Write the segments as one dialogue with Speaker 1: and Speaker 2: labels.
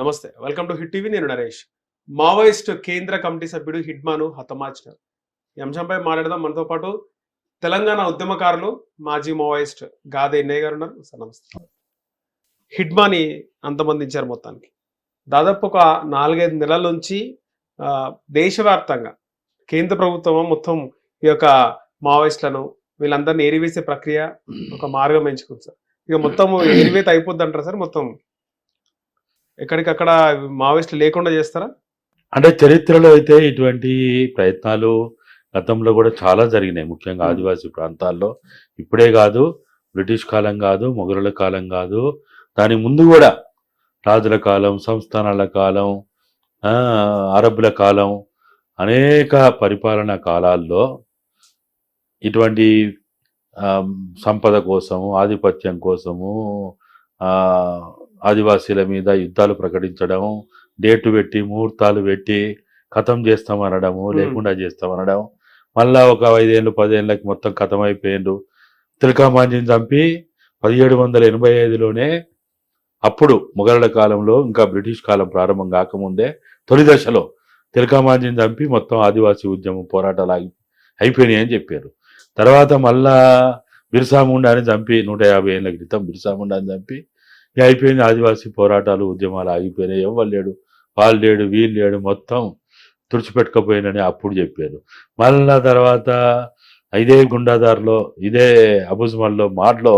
Speaker 1: నమస్తే. Welcome to Hit TV. నేను Naresh. Maoist కేంద్ర కమిటీ సభ్యుడు హిడ్మాను హతమార్చినారు ఈ అంశంపై మాట్లాడదాం. మనతో పాటు తెలంగాణ ఉద్యమకారులు మాజీ మావోయిస్ట్ గాదే ఎన్నయ్య గారు ఉన్నారు. సార్ నమస్తే. హిడ్మాని అంతమందించారు మొత్తానికి. దాదాపు ఒక నాలుగైదు నెలల నుంచి దేశవ్యాప్తంగా కేంద్ర ప్రభుత్వం మొత్తం ఈ యొక్క మావోయిస్టులను వీళ్ళందరినీ ఏరివేసే ప్రక్రియ ఒక మార్గం ఎంచుకుంది సార్. ఇక మొత్తం ఏరివేత అయిపోద్ది అంటారు సార్? మొత్తం ఎక్కడికక్కడ మావోయిస్టులు లేకుండా చేస్తారా?
Speaker 2: అంటే చరిత్రలో అయితే ఇటువంటి ప్రయత్నాలు గతంలో కూడా చాలా జరిగినాయి. ముఖ్యంగా. ఆదివాసీ ప్రాంతాల్లో. ఇప్పుడే కాదు బ్రిటిష్ కాలం కాదు మొఘలుల కాలం కాదు. దాని ముందు కూడా రాజుల కాలం సంస్థానాల కాలం అరబ్బుల కాలం అనేక పరిపాలనా కాలాల్లో ఇటువంటి సంపద కోసము ఆధిపత్యం కోసము ఆదివాసీల మీద యుద్ధాలు ప్రకటించడం డేటు పెట్టి ముహూర్తాలు పెట్టి కథం చేస్తామనడము. లేకుండా చేస్తామనడం మళ్ళా ఒక ఐదేళ్ళు పదేళ్ళకి మొత్తం కథం అయిపోయిండు తిలకామాంజిని చంపి పదిహేడు వందల ఎనభై ఐదులోనే అప్పుడు మొఘలుల కాలంలో ఇంకా బ్రిటిష్ కాలం ప్రారంభం కాకముందే తొలి దశలో తిలకామాంజిని చంపి మొత్తం ఆదివాసీ ఉద్యమం పోరాటాలు ఆగి అయిపోయినాయి అని చెప్పారు. తర్వాత మళ్ళా బిర్సా ముండాని చంపి నూట యాభై ఏళ్ళ క్రితం బిర్సా ముండాని చంపి అయిపోయింది ఆదివాసీ పోరాటాలు ఉద్యమాలు ఆగిపోయినాయి. ఎవ్వరు లేడు? వాళ్ళు లేడు వీళ్ళు లేడు మొత్తం తుడిచిపెట్టుకపోయినని అప్పుడు చెప్పారు. మళ్ళా తర్వాత ఇదే గుండాదార్లో ఇదే అబుజ్మల్లో మాడ్లో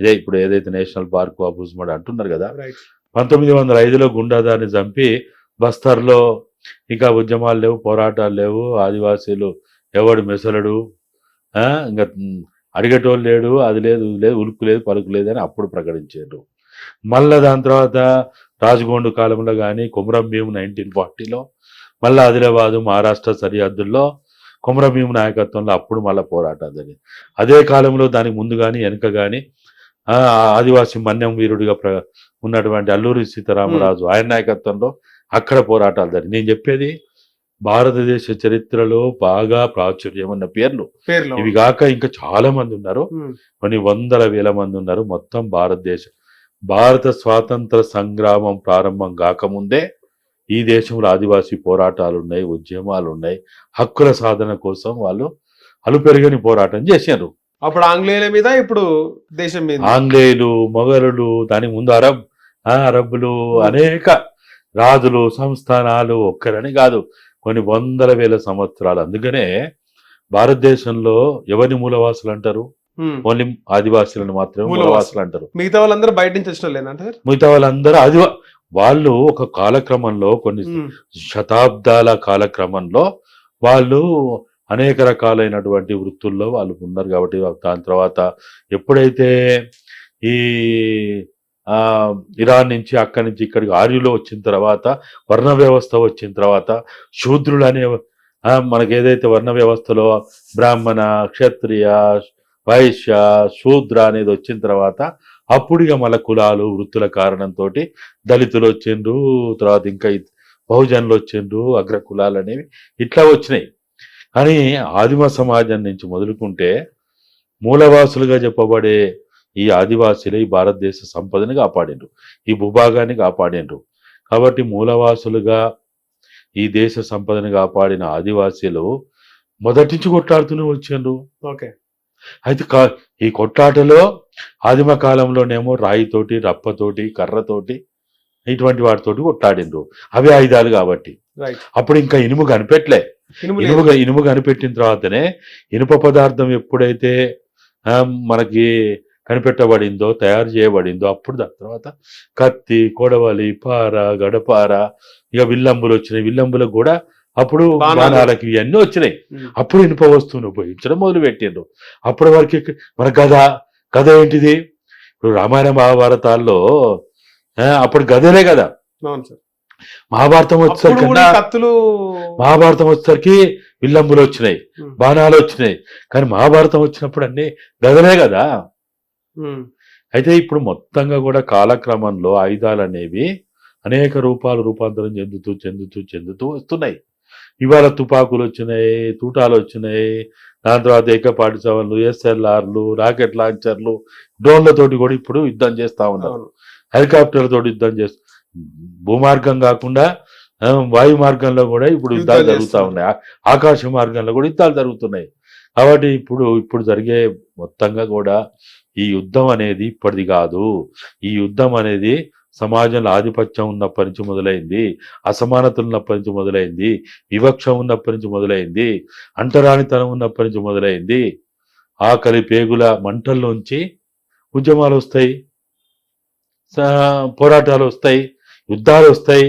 Speaker 2: ఇదే ఇప్పుడు ఏదైతే నేషనల్ పార్క్ అబుజ్మడ్ అంటున్నారు కదా పంతొమ్మిది వందల ఐదులో గుండాదారిని చంపి బస్తర్లో ఇంకా ఉద్యమాలు లేవు పోరాటాలు లేవు ఆదివాసీలు ఎవడు మెసలడు? ఇంకా అడిగేటోళ్ళు లేడు అది లేదు లేదు ఉలుకు లేదు పలుకు లేదు అని అప్పుడు ప్రకటించారు. మళ్ళా దాని తర్వాత రాజగోండు కాలంలో కానీ కుమరం భీము నైన్టీన్ ఫార్టీలో మళ్ళీ ఆదిలాబాదు మహారాష్ట్ర సరిహద్దుల్లో కుమరం భీము నాయకత్వంలో అప్పుడు మళ్ళీ పోరాటాలు జరిగింది. అదే కాలంలో దానికి ముందు కానీ వెనుక కానీ ఆదివాసీ మన్యం వీరుడిగా ఉన్నటువంటి అల్లూరి సీతారామరాజు ఆయన నాయకత్వంలో అక్కడ పోరాటాలు జరిగింది. నేను చెప్పేది భారతదేశ చరిత్రలో బాగా ప్రాచుర్యం ఉన్న పేర్లు. ఇవి కాక ఇంకా చాలా మంది ఉన్నారు. కొన్ని వందల వేల మంది ఉన్నారు మొత్తం భారతదేశం. భారత స్వాతంత్ర సంగ్రామం ప్రారంభం కాకముందే ఈ దేశంలో ఆదివాసీ పోరాటాలు ఉన్నాయి ఉద్యమాలు ఉన్నాయి హక్కుల సాధన కోసం వాళ్ళు అలుపెరగని పోరాటం చేశారు
Speaker 1: అప్పుడు ఆంగ్లేయుల మీద ఇప్పుడు దేశం మీద?
Speaker 2: ఆంగ్లేయులు మొఘలులు దాని ముందు అరబ్ ఆ, అరబ్బులు అనేక రాజులు సంస్థానాలు ఒక్కరని కాదు కొన్ని వందల వేల సంవత్సరాలు. అందుకనే భారతదేశంలో ఎవరిని మూలవాసులు అంటారు ఓన్లీ ఆదివాసీలను మాత్రమే
Speaker 1: మూలవాసులు.
Speaker 2: అంటారు.
Speaker 1: మిగతా వాళ్ళందరూ బయట నుంచి వచ్చిన
Speaker 2: మిగతా వాళ్ళందరూ ఆదివా వాళ్ళు ఒక కాలక్రమంలో కొన్ని శతాబ్దాల కాలక్రమంలో వాళ్ళు అనేక రకాలైనటువంటి వృత్తుల్లో వాళ్ళు ఉన్నారు కాబట్టి దాని తర్వాత ఎప్పుడైతే ఈ ఆ ఇరాన్ నుంచి అక్కడి నుంచి ఇక్కడికి ఆర్యులు వచ్చిన తర్వాత వర్ణ వ్యవస్థ వచ్చిన తర్వాత శూద్రులు అనే మనకి ఏదైతే వర్ణ వ్యవస్థలో బ్రాహ్మణ క్షత్రియ వైశ్య శూద్ర అనేది వచ్చిన తర్వాత అప్పుడుగా మళ్ళీ కులాలు వృత్తుల కారణంతో దళితులు వచ్చిండ్రు తర్వాత ఇంకా బహుజనులు వచ్చిండ్రు అగ్ర కులాలు అనేవి ఇట్లా వచ్చినాయి. కానీ ఆదిమ సమాజం నుంచి మొదలుకుంటే మూలవాసులుగా చెప్పబడే ఈ ఆదివాసులు ఈ భారతదేశ సంపదని కాపాడిండ్రు ఈ భూభాగాన్ని కాపాడిండ్రు. కాబట్టి మూలవాసులుగా ఈ దేశ సంపదని కాపాడిన ఆదివాసీలు మొదటించి కొట్లాడుతూనే వచ్చిండ్రు.
Speaker 1: ఓకే.
Speaker 2: అయితే కా- ఈ కొట్లాటలో ఆదిమ కాలంలోనేమో రాయితోటి రప్పతోటి కర్రతోటి ఇటువంటి వాటితోటి కొట్లాడిండ్రు అవే ఆయుధాలు కాబట్టి. అప్పుడు ఇంకా ఇనుము కనిపెట్టలే.
Speaker 1: ఇనుము
Speaker 2: ఇనుము కనిపెట్టిన తర్వాతనే ఇనుప పదార్థం ఎప్పుడైతే మనకి కనిపెట్టబడిందో తయారు చేయబడిందో అప్పుడు దాని తర్వాత కత్తి కొడవలి పార గడపార ఇక విల్లంబులు వచ్చినాయి. విల్లంబులకు కూడా అప్పుడు
Speaker 1: బాణాలు.
Speaker 2: బాణాలకి ఇవన్నీ వచ్చినాయి. అప్పుడు ఇనుప వస్తువును ఉపయోగించడం మొదలు పెట్టిండ్రు అప్పటి వరకు మన గద గద ఏంటిది? ఇప్పుడు రామాయణ మహాభారతాల్లో అప్పుడు గదలే కదా మహాభారతం
Speaker 1: అప్పుడు
Speaker 2: వచ్చేసరికి
Speaker 1: కత్తులు
Speaker 2: మహాభారతం వచ్చేసరికి విల్లంబులు వచ్చినాయి బాణాలు వచ్చినాయి. కానీ మహాభారతం వచ్చినప్పుడు అన్ని గదలే కదా అయితే ఇప్పుడు మొత్తంగా కూడా కాలక్రమంలో ఆయుధాలు అనేవి అనేక రూపాలు రూపాంతరం చెందుతూ చెందుతూ చెందుతూ వస్తున్నాయి. ఇవాళ తుపాకులు వచ్చినాయి తూటాలు వచ్చినాయి. దాని తర్వాత ఏకపాటి సవన్లు ఎస్ఎల్ఆర్లు రాకెట్ లాంచర్లు డ్రోన్లతోటి కూడా ఇప్పుడు యుద్ధం చేస్తా ఉన్నారు.
Speaker 1: అవును.
Speaker 2: హెలికాప్టర్ల తోటి యుద్ధం చేస్తూ భూమార్గం కాకుండా వాయు మార్గంలో కూడా ఇప్పుడు యుద్ధాలు జరుగుతూ. ఉన్నాయి. ఆకాశ మార్గంలో కూడా యుద్ధాలు జరుగుతున్నాయి. కాబట్టి ఇప్పుడు ఇప్పుడు జరిగే మొత్తంగా కూడా ఈ యుద్ధం అనేది ఇప్పటిది కాదు. ఈ యుద్ధం అనేది సమాజంలో ఆధిపత్యం ఉన్నప్పటి నుంచి మొదలైంది అసమానతలు ఉన్నప్పటి నుంచి మొదలైంది వివక్ష ఉన్నప్పటి నుంచి మొదలైంది అంటరానితనం ఉన్నప్పటి నుంచి మొదలైంది. ఆకలి పేగుల మంటల్లోంచి ఉద్యమాలు వస్తాయి పోరాటాలు వస్తాయి యుద్ధాలు వస్తాయి.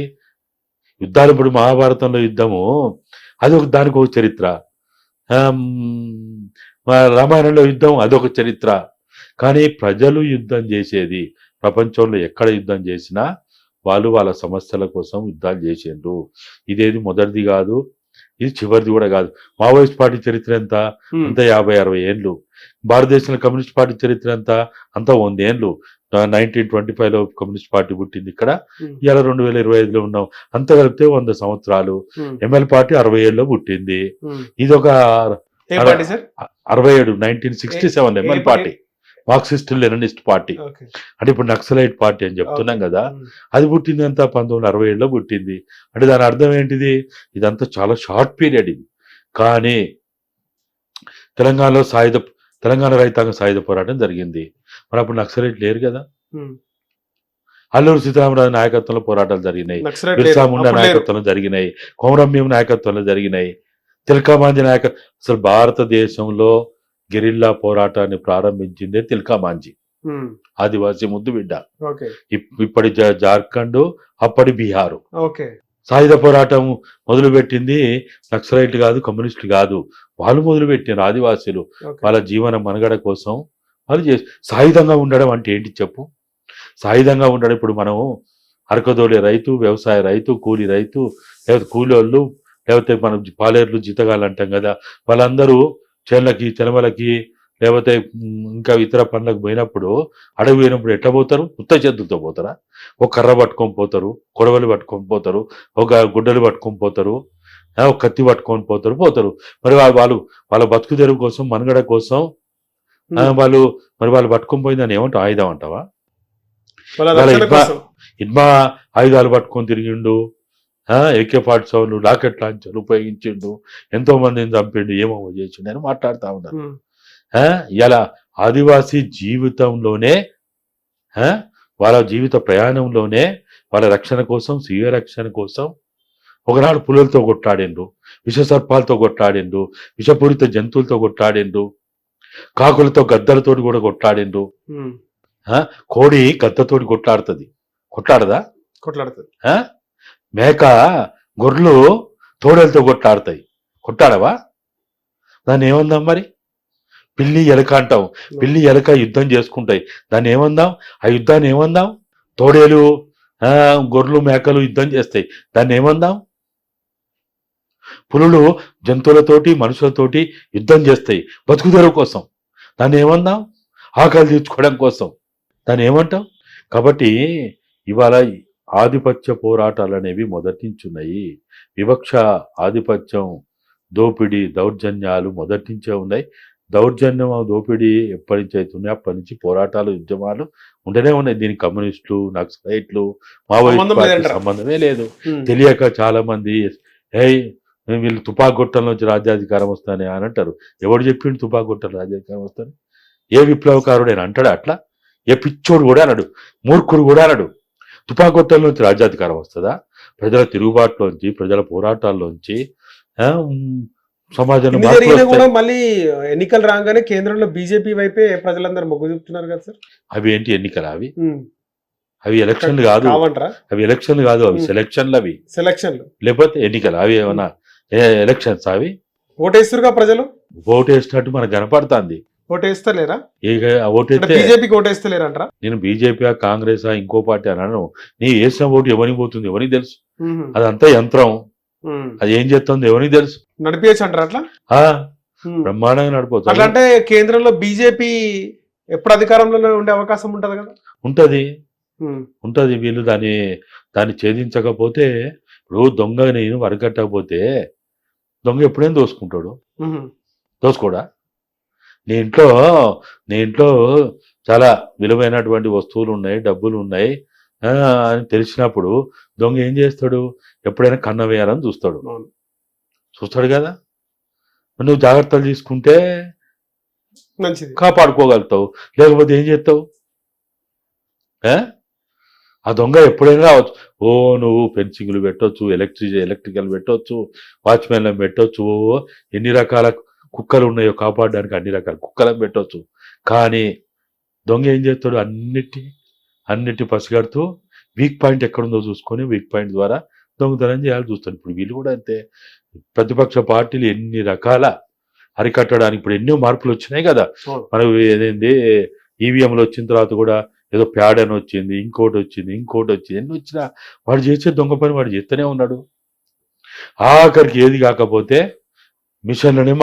Speaker 2: యుద్ధాలు ఇప్పుడు మహాభారతంలో యుద్ధము అది ఒక దానికి ఒక చరిత్ర. రామాయణంలో యుద్ధం అదొక చరిత్ర. కానీ ప్రజలు యుద్ధం చేసేది ప్రపంచంలో ఎక్కడ యుద్ధం చేసినా వాళ్ళు వాళ్ళ సమస్యల కోసం యుద్ధాలు చేసిండ్రు. ఇదేది మొదటిది కాదు ఇది చివరిది కూడా కాదు. మావోయిస్ట్ పార్టీ చరిత్ర ఎంత? అంత యాభై అరవై ఏళ్ళు భారతదేశంలో కమ్యూనిస్ట్ పార్టీ చరిత్ర ఎంత? అంత వంద ఏళ్ళు నైన్టీన్ ట్వంటీ ఫైవ్లో కమ్యూనిస్ట్ పార్టీ పుట్టింది ఇక్కడ. ఇవాళ రెండు వేల ఇరవై ఐదులో ఉన్నాం. అంత కలిపితే వంద సంవత్సరాలు. ఎంఎల్ పార్టీ అరవై ఏళ్ళలో పుట్టింది. ఇది ఒక అరవై ఏడు nineteen sixty seven ML party. Marxist Leninist party. అంటే ఇప్పుడు నక్సలైట్ పార్టీ అని చెప్తున్నాం కదా అది పుట్టింది అంతా పంతొమ్మిది వందల అరవై ఏడులో పుట్టింది. అంటే దాని అర్థం ఏంటిది? ఇదంతా చాలా షార్ట్ పీరియడ్ ఇది. కానీ తెలంగాణలో సాయుధ తెలంగాణ రైతాంగ సాయుధ పోరాటం జరిగింది. మరి అప్పుడు నక్సలైట్ లేరు కదా. అల్లూరు సీతారామరాజు నాయకత్వంలో పోరాటాలు జరిగినాయి. బిర్సా. ముండా. నాయకత్వంలో జరిగినాయి. కొమరంభీం నాయకత్వంలో జరిగినాయి. తిల్కామాంజీ నాయక అసలు భారతదేశంలో గెరిల్లా పోరాటాన్ని ప్రారంభించిందే తిల్కామాంజీ.
Speaker 1: ఉమ్,
Speaker 2: ఆదివాసీ ముద్దు బిడ్డ. ఇప్పటి జార్ఖండ్ అప్పటి బీహారు.
Speaker 1: ఓకే
Speaker 2: సాయుధ పోరాటం మొదలుపెట్టింది నక్సలైట్ కాదు కమ్యూనిస్టులు కాదు. వాళ్ళు మొదలుపెట్టినారు ఆదివాసీలు. వాళ్ళ జీవన మనుగడ కోసం వాళ్ళు చేసి సాయుధంగా ఉండడం అంటే ఏంటి చెప్పు? సాయుధంగా ఉండడం ఇప్పుడు మనము అరకదోలే రైతు వ్యవసాయ రైతు కూలి రైతు లేకపోతే కూలోళ్ళు లేకపోతే మనం పాలేర్లు జీతగాళ్ళు అంటాం కదా వాళ్ళందరూ చేళ్ళకి చెలమలకి లేకపోతే ఇంకా ఇతర పనులకు పోయినప్పుడు అడవి పోయినప్పుడు ఎట్లా పోతారు? ఉత్త చేతులతో పోతారా? ఒక కర్ర పట్టుకొని పోతారు కొడవలు పట్టుకొని పోతారు ఒక గుడ్డలు పట్టుకొని పోతారు ఒక కత్తి పట్టుకొని పోతారు పోతారు. మరి వాళ్ళు వాళ్ళ బతుకు తెరువు కోసం మనుగడ కోసం. వాళ్ళు మరి వాళ్ళు పట్టుకొని పోయిందని ఏమంటావు? ఆయుధం అంటావా? ఇద్మా ఆయుధాలు పట్టుకొని తిరిగిండు ఏకే ఫార్టీ సెవెన్ రాకెట్ లాంచర్లు ఉపయోగించిండు ఎంతో మందిని చంపిండు ఏమో చేసిండు అని మాట్లాడుతా ఉన్నారు. ఇలా ఆదివాసీ జీవితంలోనే వాళ్ళ జీవిత ప్రయాణంలోనే వాళ్ళ రక్షణ కోసం స్వీయ రక్షణ కోసం ఒకనాడు పులులతో కొట్లాడిండ్రు విష సర్పాలతో కొట్లాడిండ్రు విషపూరిత జంతువులతో కొట్లాడిండ్రు కాకులతో గద్దలతోటి కూడా కొట్లాడిండ్రు
Speaker 1: ఉమ్,
Speaker 2: కోడి గద్దతోటి కొట్లాడుతుంది. కొట్లాడదా?
Speaker 1: కొట్లాడుతుంది?
Speaker 2: మేక గొర్రెలు తోడేలతో కొట్లాడతాయి. కొట్టాడవా దాన్ని ఏమందాం మరి? పిల్లి ఎలక అంటాం. పిల్లి ఎలక యుద్ధం చేసుకుంటాయి. దాన్ని ఏమందాం? ఆ యుద్ధాన్ని ఏమందాం? తోడేలు గొర్రెలు మేకలు యుద్ధం చేస్తాయి. దాన్ని ఏమందాం? పులులు జంతువులతోటి మనుషులతోటి యుద్ధం చేస్తాయి. బతుకుదెరువు కోసం. దాన్ని ఏమందాం? ఆకలి తీర్చుకోవడం కోసం. దాన్ని ఏమంటాం? కాబట్టి ఇవాళ ఆధిపత్య పోరాటాలు అనేవి మొదటి నుంచి ఉన్నాయి వివక్ష ఆధిపత్యం దోపిడీ దౌర్జన్యాలు మొదటి నుంచే ఉన్నాయి. దౌర్జన్యం దోపిడీ ఎప్పటి నుంచి అవుతున్నాయి? అప్పటి నుంచి పోరాటాలు ఉద్యమాలు ఉంటూనే ఉన్నాయి. దీనికి కమ్యూనిస్టులు నక్సలైట్లు మావోయిస్ట్? సంబంధమే లేదు. తెలియక చాలా మంది ఏయ్ వీళ్ళు తుపాకొట్టల నుంచి రాజ్యాధికారం వస్తానే అని అంటారు. ఎవడు చెప్పిండు తుపాకొట్టలు రాజ్యాధికారం వస్తాను ఏ విప్లవకారుడైనా అంటాడు అట్లా? ఏ పిచ్చోడు కూడా అనడు. మూర్ఖుడు కూడా అనడు. తుపాకొట్టల నుంచి రాజ్యాధికారం వస్తుందా? ప్రజల తిరుగుబాటులోంచి ప్రజల పోరాటాల్లోంచి సమాజంలో
Speaker 1: కూడా. మళ్ళీ ఎన్నికలు రాగానే కేంద్రంలో బీజేపీ వైపే ప్రజలందరూ మొగ్గు చూపుతున్నారు కదా సార్.
Speaker 2: అవి ఏంటి ఎన్నికలు అవి? అవి ఎలక్షన్లు కాదు. అవి ఎలక్షన్లు కాదు అవి. సెలక్షన్లు అవి.
Speaker 1: సెలక్షన్లు.
Speaker 2: లేకపోతే ఎన్నికలు అవి ఏమన్నా ఎలక్షన్స్ అవి?
Speaker 1: ఓటేస్తురుగా ప్రజలు?
Speaker 2: ఓటు వేసినట్టు మనకు కనపడుతుంది.
Speaker 1: ఓటేస్తలేరా? బీజేపీకి ఓటేస్తలేరంటారా?
Speaker 2: నేను బీజేపీ కాంగ్రెస్ ఇంకో పార్టీ అన్నాను నీ వేసిన ఓటు ఎవరికి పోతుంది? ఎవరికి తెలుసు? అదంతా యంత్రం. అది ఏం చేస్తుంది? ఎవరికి తెలుసు?
Speaker 1: నడిపించచ్చు అంటారా అట్లా.
Speaker 2: బ్రహ్మాండంగా
Speaker 1: అట్లా
Speaker 2: నడిపోతుంది
Speaker 1: అంటే కేంద్రంలో బీజేపీ ఎప్పుడు అధికారంలో ఉండే అవకాశం ఉంటది కదా?
Speaker 2: ఉంటది. ఉంటది. వీళ్ళు దాన్ని దాన్ని ఛేదించకపోతే ఇప్పుడు దొంగ నేను వరకట్టకపోతే దొంగ ఎప్పుడైనా దోసుకుంటాడు. దోసుకోడా? నీ ఇంట్లో నీ ఇంట్లో చాలా విలువైనటువంటి వస్తువులు ఉన్నాయి డబ్బులు ఉన్నాయి అని తెలిసినప్పుడు దొంగ ఏం చేస్తాడు? ఎప్పుడైనా కన్న వేయాలని చూస్తాడు. చూస్తాడు కదా? నువ్వు జాగ్రత్తలు తీసుకుంటే
Speaker 1: మంచిది.
Speaker 2: కాపాడుకోగలుగుతావు. లేకపోతే ఏం చేస్తావు? ఆ? దొంగ ఎప్పుడైనా రావచ్చు. ఓ నువ్వు ఫెన్సింగ్లు పెట్టొచ్చు ఎలక్ట్రిక్ ఎలక్ట్రికల్ పెట్టొచ్చు వాచ్మెన్ పెట్టొచ్చు ఓ ఎన్ని రకాల కుక్కలు ఉన్నాయో కాపాడడానికి అన్ని రకాల కుక్కలను పెట్టొచ్చు. కానీ దొంగ ఏం చేస్తాడు? అన్నిటి అన్నిటి పసిగడుతూ వీక్ పాయింట్ ఎక్కడుందో చూసుకొని వీక్ పాయింట్ ద్వారా దొంగతనం చేయాలి చూస్తాడు. ఇప్పుడు వీళ్ళు కూడా అంతే. ప్రతిపక్ష పార్టీలు ఎన్ని రకాల అరికట్టడానికి ఇప్పుడు ఎన్నో మార్పులు వచ్చినాయి కదా. మనకు ఏదేంది? ఈవీఎంలు వచ్చిన తర్వాత కూడా ఏదో ప్యాడ్ అని వచ్చింది ఇంకోటి వచ్చింది ఇంకోటి వచ్చింది. ఎన్ని వచ్చినా వాడు చేసే దొంగ పని వాడు చేస్తూనే ఉన్నాడు. ఆఖరికి ఏది కాకపోతే మిషన్లనే.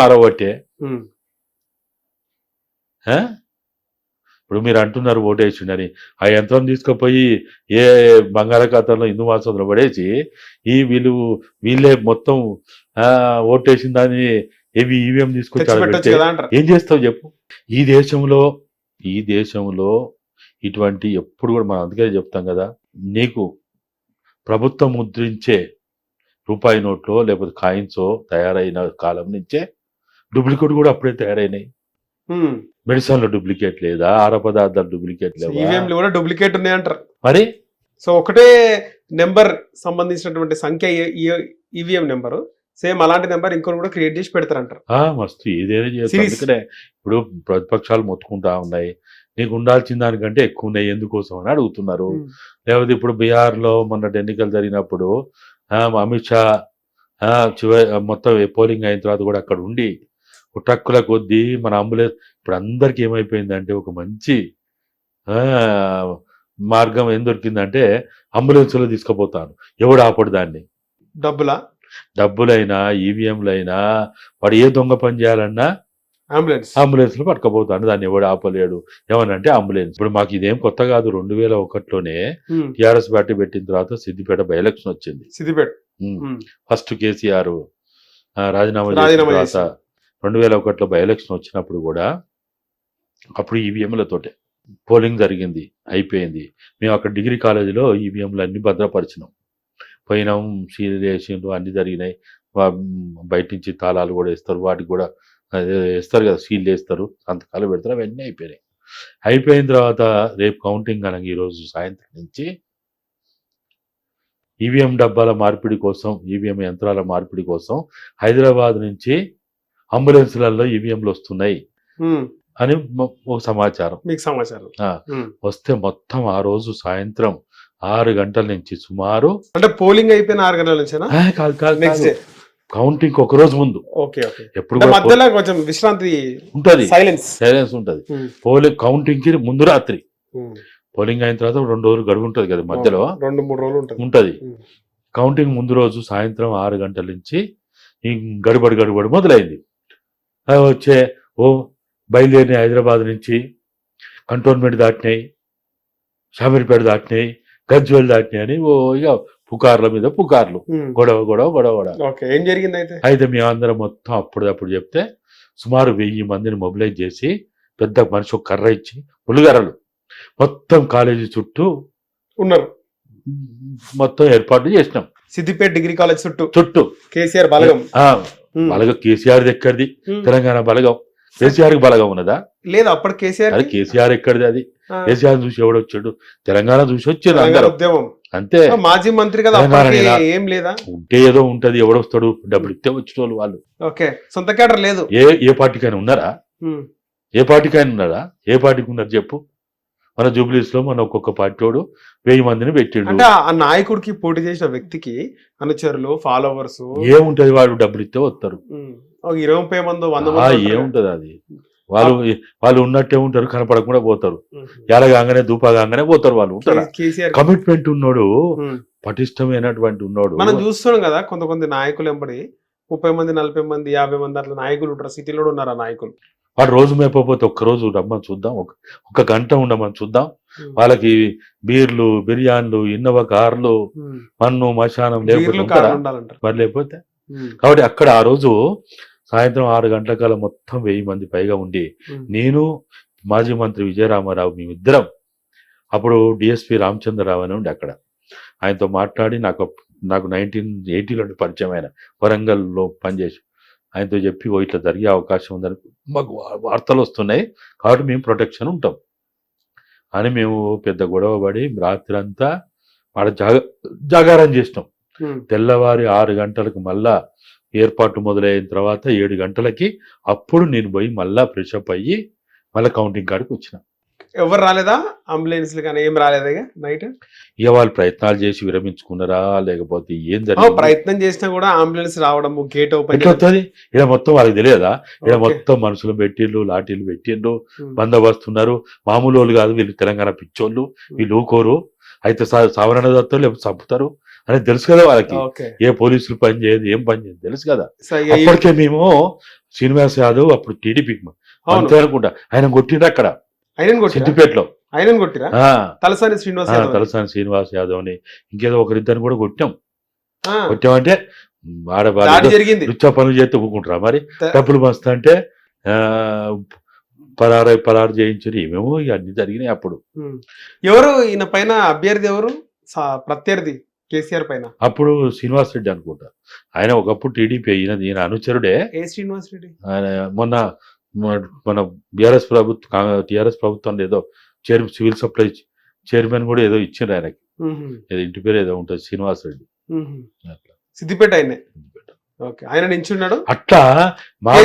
Speaker 2: ఆ? ఇప్పుడు మీరు అంటున్నారు ఓటేసిండని. ఆ యంత్రం తీసుకుపోయి ఏ బంగాళాఖాతంలో హిందూ మాసంలో పడేసి ఈ వీళ్ళు వీళ్ళే మొత్తం దాన్ని ఏవి ఈవీఎం తీసుకొచ్చి ఆడ
Speaker 1: తెచ్చిపెట్టొచ్చు
Speaker 2: పెడితే
Speaker 1: కదా అంటారు.
Speaker 2: ఏం చేస్తావు చెప్పు. ఈ దేశంలో ఈ దేశంలో ఇటువంటి ఎప్పుడు కూడా మనం అందుకే చెప్తాం కదా. నీకు ప్రభుత్వం ముద్రించే రూపాయి నోట్లో లేకపోతే కాయిన్సో తయారైన కాలం నుంచే డూప్లికేట్ కూడా అప్పుడే తయారైనాయి.
Speaker 1: ఉమ్.
Speaker 2: మెడిసిన్లో డూప్లికేట్ లేదా ఆహార పదార్థాలు డూప్లికేట్
Speaker 1: ఈవీఎంలు కూడా డూప్లికేట్ ఉన్నాయి అంటారు.
Speaker 2: మరి?
Speaker 1: సో ఒకటే నెంబర్ సంబంధించినటువంటి సంఖ్య ఈవీఎం నెంబర్. సేమ్ అలాంటి నెంబర్ ఇంకొకరు కూడా క్రియేట్ చేసి పెడతారంటారు.
Speaker 2: ఆ మస్తు ఏదైనా. అందుకనే ఇప్పుడు ప్రతిపక్షాలు మొత్తుకుంటా ఉన్నాయి. నీకు ఉండాల్సిన దానికంటే ఎక్కువ ఉన్నాయి. ఎందుకోసం అని అడుగుతున్నారు. లేకపోతే ఇప్పుడు బీహార్లో మొన్నటి ఎన్నికలు జరిగినప్పుడు అమిత్ షా చివరి మొత్తం పోలింగ్ అయిన తర్వాత కూడా అక్కడ ఉండి ట్రక్కుల కొద్దీ మన అంబులెన్స్ ఇప్పుడు అందరికి ఏమైపోయిందంటే ఒక మంచి మార్గం ఏం దొరికిందంటే అంబులెన్స్లో తీసుకుపోతాను. ఎవడు ఆపడు దాన్ని?
Speaker 1: డబ్బులా?
Speaker 2: డబ్బులైనా ఈవీఎంలైనా వాడు ఏ దొంగ పని చేయాలన్నా
Speaker 1: అంబులెన్స్
Speaker 2: అంబులెన్స్లో పట్టుకపోతాను దాన్ని ఎవడు ఆపలేడు ఏమనంటే అంబులెన్స్ ఇప్పుడు మాకు ఇదేం కొత్త కాదు రెండు వేల ఒకటిలోనే
Speaker 1: ఉమ్.
Speaker 2: టిఆర్ఎస్ పార్టీ పెట్టిన తర్వాత సిద్దిపేట బై ఎలక్షన్ వచ్చింది
Speaker 1: Siddipet
Speaker 2: um.
Speaker 1: Um.
Speaker 2: First KCR రాజీనామా చేసిన తర్వాత. రెండు వేల ఒకటిలో బై ఎలక్షన్ వచ్చినప్పుడు కూడా అప్పుడు ఈవీఎంలతోటే పోలింగ్ జరిగింది అయిపోయింది మేము అక్కడ డిగ్రీ కాలేజీలో ఈవీఎంలు అన్ని భద్రపరిచినాం పోయినాం సీల్ వేసిండ్రు అన్ని జరిగినాయి బయట నుంచి తాళాలు కూడా వేస్తారు వాటికి కూడా అదే వేస్తారు కదా సీల్ వేస్తారు సంతకాలు పెడతారు అవన్నీ అయిపోయినాయి. అయిపోయిన తర్వాత రేపు కౌంటింగ్ అనగా ఈరోజు సాయంత్రం నుంచి ఈవీఎం డబ్బాల మార్పిడి కోసం ఈవీఎం యంత్రాల మార్పిడి కోసం హైదరాబాద్ నుంచి అంబులెన్స్లలో ఈవీఎంలు వస్తున్నాయి
Speaker 1: ఉమ్.
Speaker 2: అని ఒక సమాచారం.
Speaker 1: మీకు సమాచారం.
Speaker 2: వస్తే మొత్తం ఆ రోజు సాయంత్రం ఆరు గంటల నుంచి సుమారు
Speaker 1: అంటే పోలింగ్ అయిపోయిన ఆరు గంటల
Speaker 2: కాదు కాదు
Speaker 1: డే
Speaker 2: కౌంటింగ్ ఒక రోజు ముందు.
Speaker 1: Okay okay.
Speaker 2: ఎప్పుడు
Speaker 1: మధ్యలో కొంచెం విశ్రాంతి
Speaker 2: ఉంటది.
Speaker 1: సైలెన్స్.
Speaker 2: సైలెన్స్ ఉంటది. పోలింగ్ కౌంటింగ్కి ముందు రాత్రి. పోలింగ్ అయిన తర్వాత రెండు రోజులు గడువు ఉంటది కదా మధ్యలో.
Speaker 1: రెండు మూడు రోజులు ఉంటుంది.
Speaker 2: కౌంటింగ్ ముందు రోజు సాయంత్రం ఆరు గంటల నుంచి ఈ గడుబడి గడుబడి మొదలైంది. వచ్చే ఓ బయలుదేరిన హైదరాబాద్ నుంచి కంటోన్మెంట్ దాటినాయి. షామీర్పేట దాటినాయి. గజ్వేల్ దాటినాయి అని ఓ ఇక పుకార్ల మీద పుకార్లు. గొడవ గొడవ గొడవ గొడవ.
Speaker 1: ఏం జరిగింది అయితే
Speaker 2: అయితే మేమందరం మొత్తం అప్పుడప్పుడు చెప్తే సుమారు వెయ్యి మందిని మొబిలైజ్ చేసి పెద్ద మనిషి ఒక కర్ర ఇచ్చి పులిగర్రలు మొత్తం కాలేజీ చుట్టూ
Speaker 1: ఉన్నారు.
Speaker 2: మొత్తం ఏర్పాట్లు చేసినాం.
Speaker 1: సిద్దిపేట డిగ్రీ కాలేజ్ చుట్టూ?
Speaker 2: చుట్టూ.
Speaker 1: కేసీఆర్ బలగం.
Speaker 2: బలగం కేసీఆర్ ఎక్కడిది. తెలంగాణ బలగం. కేసీఆర్కి బలగం ఉన్నదా?
Speaker 1: లేదు అప్పుడు కేసీఆర్
Speaker 2: కేసీఆర్ ఎక్కడిది అది? కేసీఆర్ చూసి ఎవడు వచ్చాడు తెలంగాణ చూసి అందరూ.
Speaker 1: ఉద్యమం.
Speaker 2: అంతే.
Speaker 1: మాజీ మంత్రి కదా. ఏం లేదా?
Speaker 2: ఉంటే ఏదో ఉంటది ఎవడొస్తాడు డబ్బులు ఇస్తే వచ్చిన వాళ్ళు వాళ్ళు.
Speaker 1: ఓకే సొంత కేడర్ లేదు.
Speaker 2: ఏ ఏ పార్టీకైనా ఉన్నారా. ఏ పార్టీకైనా ఉన్నారా? ఏ పార్టీకి ఉన్నారు చెప్పు. మన జూబ్లీస్లో మన ఒక్కొక్క పార్టీ వాడు వెయ్యి మందిని పెట్టిండు.
Speaker 1: అంటే ఆ నాయకుడికి పోటీ చేసిన వ్యక్తికి అనుచరులు ఫాలోవర్స్
Speaker 2: ఏముంటది వాడు డబ్బులు ఇస్తే వస్తారు.
Speaker 1: ఇరవై ముప్పై మంది వంద.
Speaker 2: ఏముంటది అది? వాళ్ళు వాళ్ళు ఉన్నట్టే ఉంటారు కనపడకుండా పోతారు. ఎలాగానే దూపాగానే పోతారు వాళ్ళు ఉంటారా? కమిట్మెంట్ ఉన్నోడు. పటిష్టమైనటువంటి ఉన్నోడు.
Speaker 1: మనం చూస్తున్నాం కదా కొంత కొంత నాయకులు ఎంబడి ముప్పై మంది నలభై మంది యాభై మంది అట్లా నాయకులు ఉంటారు సిటీలో ఉన్నారు ఆ నాయకులు?
Speaker 2: వాడు రోజు మేపకపోతే ఒక్క రోజు రమ్మని చూద్దాం ఒక ఒక గంట ఉండమని చూద్దాం. వాళ్ళకి బీర్లు బిర్యానీలు ఇన్నవ కార్లు. మన్ను మశానం లేకపోతే మరి లేకపోతే. కాబట్టి అక్కడ ఆ రోజు సాయంత్రం ఆరు గంటల కాలం మొత్తం వెయ్యి మంది పైగా ఉండి. నేను మాజీ మంత్రి విజయరామారావు మేమిద్దరం అప్పుడు డిఎస్పి రామచంద్రరావు అని ఉండే అక్కడ ఆయనతో మాట్లాడి నాకు నాకు నైన్టీన్ ఎయిటీలో పరిచయం ఆయన వరంగల్లో పనిచేసి ఆయనతో చెప్పి ఓ ఇట్లా జరిగే అవకాశం ఉందని మాకు వార్తలు వస్తున్నాయి కాబట్టి మేము ప్రొటెక్షన్ ఉంటాం అని మేము పెద్ద గొడవ పడి రాత్రి అంతా ఆడ జాగారం చేసినాం. తెల్లవారి ఆరు గంటలకు మళ్ళా ఏర్పాటు మొదలైన తర్వాత ఏడు గంటలకి అప్పుడు నేను పోయి మళ్ళా ఫ్రెషప్ అయ్యి మళ్ళీ కౌంటింగ్ కాడికి వచ్చిన.
Speaker 1: ఎవరు రాలేదా? అంబులెన్స్ కానీ ఏం రాలేదా నైట్
Speaker 2: ఇక వాళ్ళు ప్రయత్నాలు చేసి విరమించుకున్నారా? లేకపోతే ఏం జరిగింది?
Speaker 1: ప్రయత్నం చేసినా కూడా అంబులెన్స్ రావడము గేట్ ఓపెన్
Speaker 2: ఎట్లా వస్తుంది ఇక్కడ మొత్తం వాళ్ళకి తెలియదా? ఇక్కడ మొత్తం మనుషులు పెట్టిండ్రు లాఠీలు పెట్టిండ్రు బందోబస్తు ఉన్నారు మామూలు వాళ్ళు కాదు వీళ్ళు తెలంగాణ పిచ్చోళ్ళు వీళ్ళు ఊకోరు. అయితే సావరణ దత్తారు లేకపోతే చంపుతారు? అని తెలుసు కదా వాళ్ళకి ఏ పోలీసులు పని చేయదు ఏం పని చేయదు తెలుసు కదా. అప్పటికే మేము శ్రీనివాస్ యాదవ్ అప్పుడు టీడీపీ అంతే అనుకుంటా. ఆయన కొట్టిండ్రు అక్కడ. సిద్దిపేటలో
Speaker 1: ఆయన కొట్టిరా?
Speaker 2: ఆ,
Speaker 1: తలసాని శ్రీనివాస్.
Speaker 2: తలసాని శ్రీనివాస్ యాదవ్ అని ఇంకేదో ఒకరిద్దరిని కూడా కొట్టాం కొట్టామంటే ఆడ
Speaker 1: జరిగింది.
Speaker 2: పనులు చేస్తే ఊకుంటారా మరి? డబ్బులు మస్తు అంటే పరారై పరారు చేయించరు. ఏమేమో ఇక అన్ని జరిగినాయి అప్పుడు.
Speaker 1: ఎవరు? ఈయన పైన అభ్యర్థి ఎవరు? ప్రత్యర్థి. కేసీఆర్ పైన.
Speaker 2: అప్పుడు శ్రీనివాస్ రెడ్డి అనుకుంటా. ఆయన ఒకప్పుడు టీడీపీ ఈయన ఈయన అనుచరుడే.
Speaker 1: ఏ శ్రీనివాస్ రెడ్డి?
Speaker 2: ఆయన మొన్న మన- బీఆర్ఎస్ ప్రభుత్వం టిఆర్ఎస్ ప్రభుత్వం ఏదో చైర్ సివిల్ సప్లై చైర్మన్ కూడా ఏదో ఇచ్చిండ్రు ఆయనకి. ఏదో ఇంటి పేరు ఏదో ఉంటుంది శ్రీనివాస్ రెడ్డి.
Speaker 1: సిద్దిపేట ఆయనే? ఓకే. ఆయన నించున్నాడు?
Speaker 2: అట్లా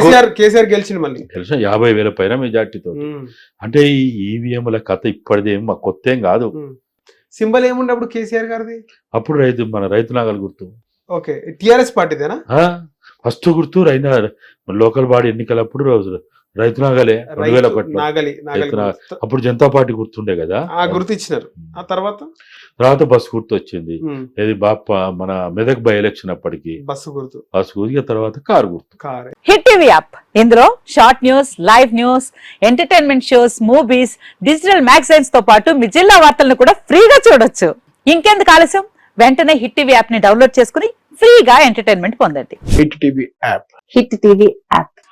Speaker 1: కేసీఆర్ కేసీఆర్ గెలిచిండు మళ్ళీ.
Speaker 2: తెలిసిన యాభై వేల పైన మెజార్టీతో అంటే ఈ ఈవీఎంల కథ ఇప్పటిది మాకు కొత్త ఏం కాదు.
Speaker 1: సింబల్ ఏముండే అప్పుడు కేసీఆర్ గారిది?
Speaker 2: అప్పుడు రైతు మన రైతు నాగలు గుర్తు.
Speaker 1: Okay TRS పార్టీదేనా?
Speaker 2: ఫస్ట్ గుర్తు రైనా లోకల్ బాడీ ఎన్నికలప్పుడు రోజు రైతు నాగలే రెండు వేల
Speaker 1: నాగలి.
Speaker 2: అప్పుడు జనతా పార్టీ గుర్తుండే కదా?
Speaker 1: ఆ గుర్తు ఇచ్చినారు ఆ తర్వాత?
Speaker 2: తర్వాత బస్ గుర్తు వచ్చింది ఇది బాప మన మెదక్ బై ఎలక్షన్ అప్పటికి.
Speaker 1: బస్సు గుర్తు.
Speaker 2: బస్ గుర్తు తర్వాత కారు గుర్తు.
Speaker 1: కారే.
Speaker 3: Hit TV app. ఇందులో short news live news entertainment shows movies digital మ్యాగజైన్స్తో పాటు మీ జిల్లా వార్తలను కూడా ఫ్రీగా చూడొచ్చు. ఇంకెందుకు ఆలస్యం? వెంటనే హిట్ టీవీ యాప్ని డౌన్లోడ్ చేసుకుని ఫ్రీగా ఎంటర్టైన్మెంట్ పొందండి.
Speaker 4: Hit TV app.
Speaker 3: Hit TV app.